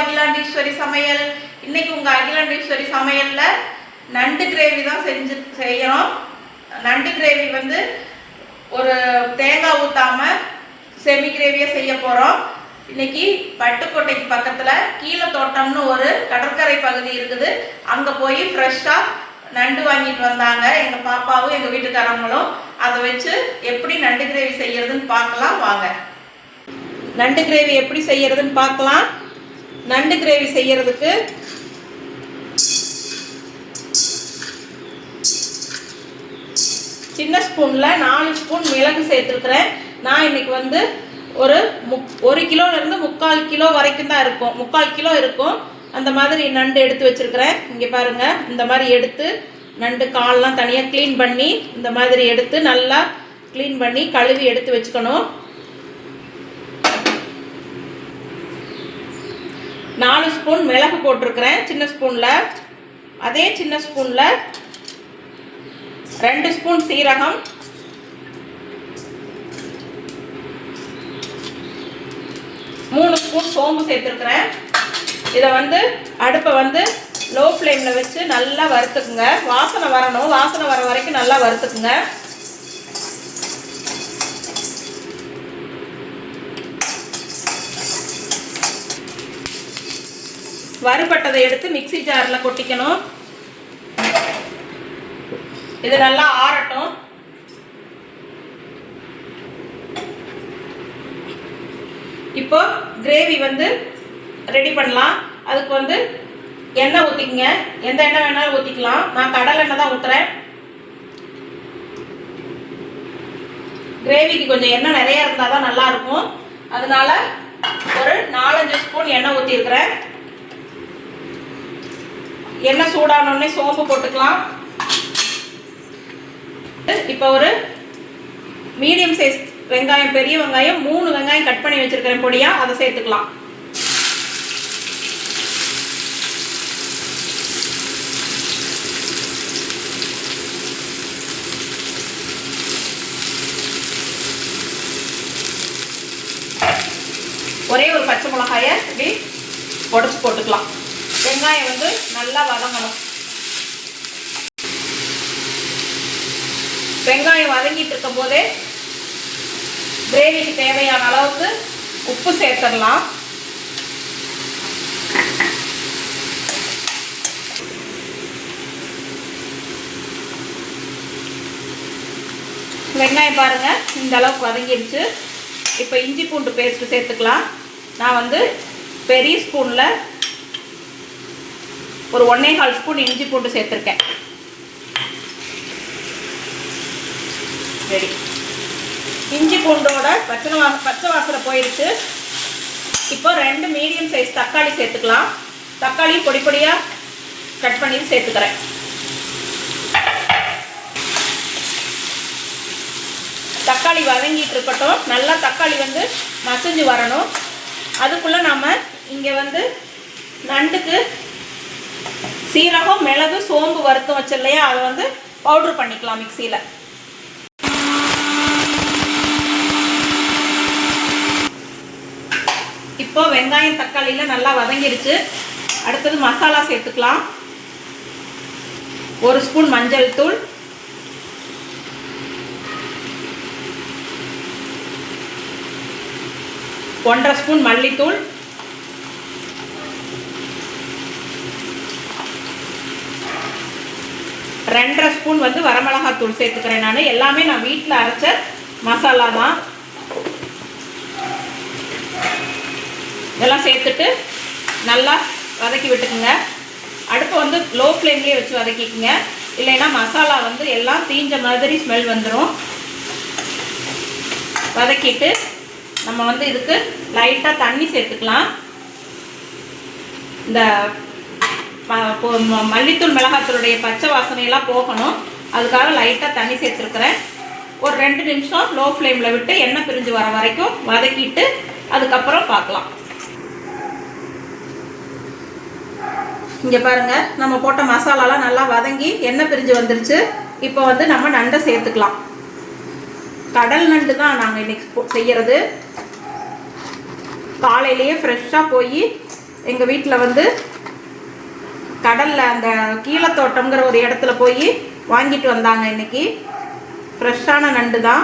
அகிலாண்டீஸ்வரி சமையல். இன்னைக்கு உங்கள் அகிலாண்டீஸ்வரி சமையலில் நண்டு கிரேவி தான் செஞ்சு செய்கிறோம் நண்டு கிரேவி வந்து ஒரு தேங்காய் ஊற்றாமல் செமி கிரேவியாக செய்ய போகிறோம் இன்னைக்கு பட்டுக்கோட்டைக்கு பக்கத்தில் கீழே தோட்டம்னு ஒரு கடற்கரை பகுதி இருக்குது. அங்கே போய் ஃப்ரெஷ்ஷாக நண்டு வாங்கிட்டு வந்தாங்க. எங்கள் பாப்பாவும் எங்கள் வீட்டுக்காரங்களும். அதை வச்சு எப்படி நண்டு கிரேவி செய்யறதுன்னு பார்க்கலாம். வாங்க. நண்டு கிரேவி எப்படி செய்யறதுன்னு பார்க்கலாம். நண்டு கிரேவி செய்யறதுக்கு சின்ன ஸ்பூனில் நாலு ஸ்பூன் மிளகு சேர்த்துருக்குறேன். நான் இன்னைக்கு வந்து ஒரு முக் ஒரு கிலோலேருந்து முக்கால் கிலோ வரைக்கும் தான் இருக்கும். முக்கால் கிலோ இருக்கும். அந்த மாதிரி நண்டு எடுத்து வச்சுருக்கிறேன். இங்கே பாருங்கள் இந்த மாதிரி எடுத்து நண்டு கால்லாம் தனியாக க்ளீன் பண்ணி இந்த மாதிரி எடுத்து நல்லா க்ளீன் பண்ணி கழுவி எடுத்து வச்சுக்கணும். நாலு ஸ்பூன் மிளகு போட்டிருக்கிறேன் சின்ன ஸ்பூனில். அதே சின்ன ஸ்பூனில் ரெண்டு ஸ்பூன் சீரகம். மூணு ஸ்பூன் சோம்பு சேர்த்துருக்குறேன். இதை வந்து அடுப்பை வந்து லோ ஃப்ளேமில் வச்சு நல்லா வறுத்துக்குங்க. வாசனை வரணும். வாசனை வர வரைக்கும் நல்லா வறுத்துக்குங்க. வறுபட்டதை எடுத்து மிக்ஸி ஜாரில் கொட்டிக்கணும். இது நல்லா ஆறட்டும். இப்போ கிரேவி வந்து ரெடி பண்ணலாம். அதுக்கு வந்து எண்ணெய் ஊற்றிக்கங்க எந்த எண்ணெய் வேணாலும் ஊற்றிக்கலாம் நான் கடலை எண்ணெய் தான் ஊற்றுறேன் கிரேவிக்கு கொஞ்சம் எண்ணெய் நிறைய இருந்தால் தான் நல்லாயிருக்கும் அதனால ஒரு நாலஞ்சு ஸ்பூன் எண்ணெய் ஊற்றிருக்கிறேன் எண்ணெய் சூடானோடனே சோம்பு போட்டுக்கலாம். இப்போ ஒரு மீடியம் சைஸ் வெங்காயம் பெரிய வெங்காயம் மூணு வெங்காயம் கட் பண்ணி வச்சிருக்கிறேன் பொடியா அதை சேர்த்துக்கலாம். ஒரே ஒரு பச்சை மிளகாய இப்படி உடச்சி போட்டுக்கலாம். வெங்காயம் வந்து நல்லா வதங்கணும். வெங்காயம் வதங்கிட்டு இருக்கும் போதே கிரேவிக்கு தேவையான அளவுக்கு உப்பு சேர்த்துடலாம். வெங்காயம் பாருங்க இந்த அளவுக்கு வதங்கிடுச்சு. இப்போ இஞ்சி பூண்டு பேஸ்ட் சேர்த்துக்கலாம். நான் வந்து பெரிய ஸ்பூனில் ஒரு ஒன்னே கால் ஸ்பூன் இஞ்சி பூண்டு சேர்த்துருக்கேன். ரெடி. இஞ்சி பூண்டோட பச்சை வா பச்சை வாசனை போயிடுச்சு இப்போ ரெண்டு மீடியம் சைஸ் தக்காளி சேர்த்துக்கலாம். தக்காளி பொடி பொடியாக கட் பண்ணி சேர்த்துக்கிறேன். தக்காளி வதங்கிட்டு இருக்கட்டும். நல்லா தக்காளி வந்து மசிஞ்சு வரணும். அதுக்குள்ளே நம்ம இங்கே வந்து நண்டுக்கு சீரகம் மிளகு சோம்பு வறுத்து வச்சு இல்லையா அதை வந்து பவுட்ரு பண்ணிக்கலாம் மிக்சியில் இப்போ வெங்காயம் தக்காளியில் நல்லா வதங்கிருச்சு. அடுத்தது மசாலா சேர்த்துக்கலாம். ஒரு ஸ்பூன் மஞ்சள் தூள். ஒன்றரை ஸ்பூன் மல்லித்தூள். ரெண்டரை ஸ்பூன் வந்து வரமிளகாத்தூள் சேர்த்துக்கிறேன் நான். எல்லாமே நான் வீட்டில் அரைச்ச மசாலா தான். இதெல்லாம் சேர்த்துட்டு நல்லா வதக்கி விட்டுக்குங்க. அடுப்பு வந்து லோ ஃப்ளேம்லேயே வச்சு வதக்கிக்குங்க. இல்லைன்னா மசாலா வந்து எல்லாம் தீஞ்ச மாதிரி ஸ்மெல் வந்துடும் வதக்கிட்டு நம்ம வந்து இதுக்கு லைட்டாக தண்ணி சேர்த்துக்கலாம். இந்த மல்லித்தூள் மிளகாத்தூளுடைய பச்சை வாசனையெல்லாம் போகணும். அதுக்காக லைட்டாக தண்ணி சேர்த்துருக்குறேன். ஒரு ரெண்டு நிமிஷம் லோ ஃப்ளேமில் விட்டு எண்ணெய் பிரிஞ்சு வர வரைக்கும் வதக்கிட்டு அதுக்கப்புறம் பார்க்கலாம். இங்கே பாருங்கள் நம்ம போட்ட மசாலாலாம் நல்லா வதங்கி எண்ணெய் பிரிஞ்சு வந்துருச்சு. இப்போ வந்து நம்ம நண்டை சேர்த்துக்கலாம். கடல் நண்டு தான் நாங்கள் இன்றைக்கி செய்கிறது காலையிலேயே ஃப்ரெஷ்ஷாக போய் எங்கள் வீட்டில் வந்து கடலில் அந்த கீழத்தோட்டம்ங்கிற ஒரு இடத்துல போய் வாங்கிட்டு வந்தாங்க இன்னைக்கு. ஃப்ரெஷ்ஷான நண்டு தான்.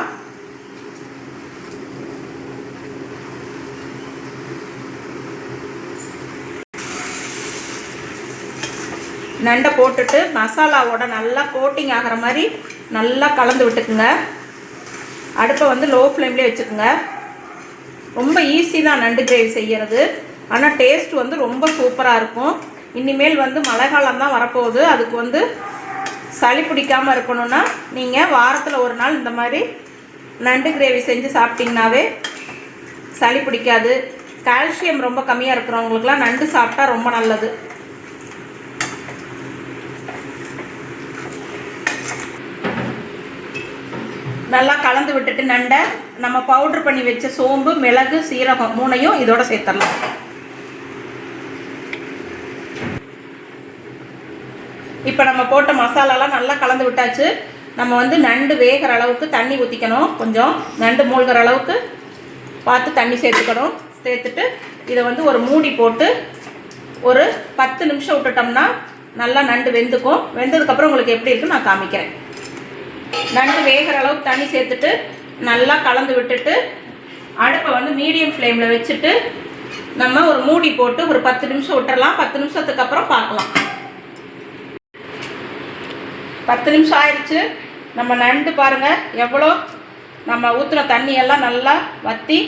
நண்டை போட்டுட்டு மசாலாவோட நல்லா கோட்டிங் ஆகிற மாதிரி நல்லா கலந்து விட்டுக்குங்க. அடுப்பை வந்து லோ ஃப்ளேம்லேயே வச்சுக்கோங்க. ரொம்ப ஈஸி தான் நண்டு கிரேவி செய்கிறது ஆனால் டேஸ்ட் வந்து ரொம்ப சூப்பராக இருக்கும். இனிமேல் வந்து மழை காலம் தான் வரப்போகுது. அதுக்கு வந்து சளி பிடிக்காமல் இருக்கணும்னா நீங்கள் வாரத்தில் ஒரு நாள் இந்த மாதிரி நண்டு கிரேவி செஞ்சு சாப்பிட்டிங்கனாவே சளி பிடிக்காது. கால்சியம் ரொம்ப கம்மியாக இருக்கிறவங்களுக்குலாம் நண்டு சாப்பிட்டா ரொம்ப நல்லது. நல்லா கலந்து விட்டுட்டு நண்டை நம்ம பவுட்ரு பண்ணி வச்ச சோம்பு மிளகு சீரகம் மூணையும் இதோட சேர்த்துடலாம். இப்போ நம்ம போட்ட மசாலாலாம் நல்லா கலந்து விட்டாச்சு. நம்ம வந்து நண்டு வேகிற அளவுக்கு தண்ணி ஊற்றிக்கணும் கொஞ்சம் நண்டு மூழ்கிற அளவுக்கு பார்த்து தண்ணி சேர்த்துக்கணும். சேர்த்துட்டு இதை வந்து ஒரு மூடி போட்டு ஒரு பத்து நிமிஷம் விட்டுட்டோம்னா நல்லா நண்டு வெந்துக்கும். வெந்ததுக்கப்புறம் உங்களுக்கு எப்படி இருக்குன்னு நான் காமிக்கிறேன். நண்டு வேகிற அளவுக்கு தண்ணி சேர்த்துட்டு நல்லா கலந்து விட்டுட்டு அடுப்பை வந்து மீடியம் ஃப்ளேமில் வச்சுட்டு நம்ம ஒரு மூடி போட்டு ஒரு பத்து நிமிஷம் விட்டுறலாம். பத்து நிமிஷத்துக்கு அப்புறம் பார்க்கலாம். பத்து நிமிஷம் ஆயிடுச்சு நம்ம நண்டு பாருங்கள் எவ்வளோ நம்ம ஊற்றுன தண்ணியெல்லாம் நல்லா வற்றி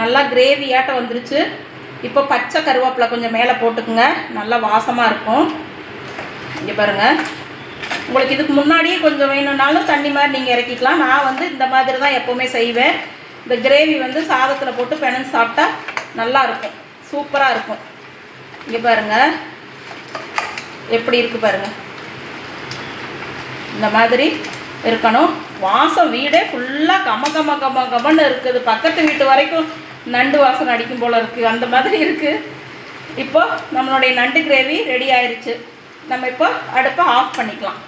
நல்லா கிரேவியாட்டம் வந்துருச்சு. இப்போ பச்சை கருவேப்பிலை கொஞ்சம் மேலே போட்டுக்குங்க நல்லா வாசமாக இருக்கும். இங்கே பாருங்கள் உங்களுக்கு இதுக்கு முன்னாடியே கொஞ்சம் வேணும்னாலும் தண்ணி மாதிரி நீங்கள் இறக்கிக்கலாம். நான் வந்து இந்த மாதிரி தான் எப்போவுமே செய்வேன். இந்த கிரேவி வந்து சாதத்தில் போட்டு பெனஞ்சு சாப்பிட்டா நல்லா இருக்கும். சூப்பராக இருக்கும். இங்கே பாருங்கள் எப்படி இருக்குது பாருங்கள் இந்த மாதிரி இருக்கணும். வாசம் வீடே ஃபுல்லாக கம கம கம கமன்னு இருக்குது. பக்கத்து வீட்டு வரைக்கும் நண்டு வாசம் அடிக்கும் போல் இருக்குது அந்த மாதிரி இருக்குது இப்போ நம்மளுடைய நண்டு கிரேவி ரெடி ஆயிடுச்சு நம்ம இப்போ அடுப்பை ஆஃப் பண்ணிக்கலாம்.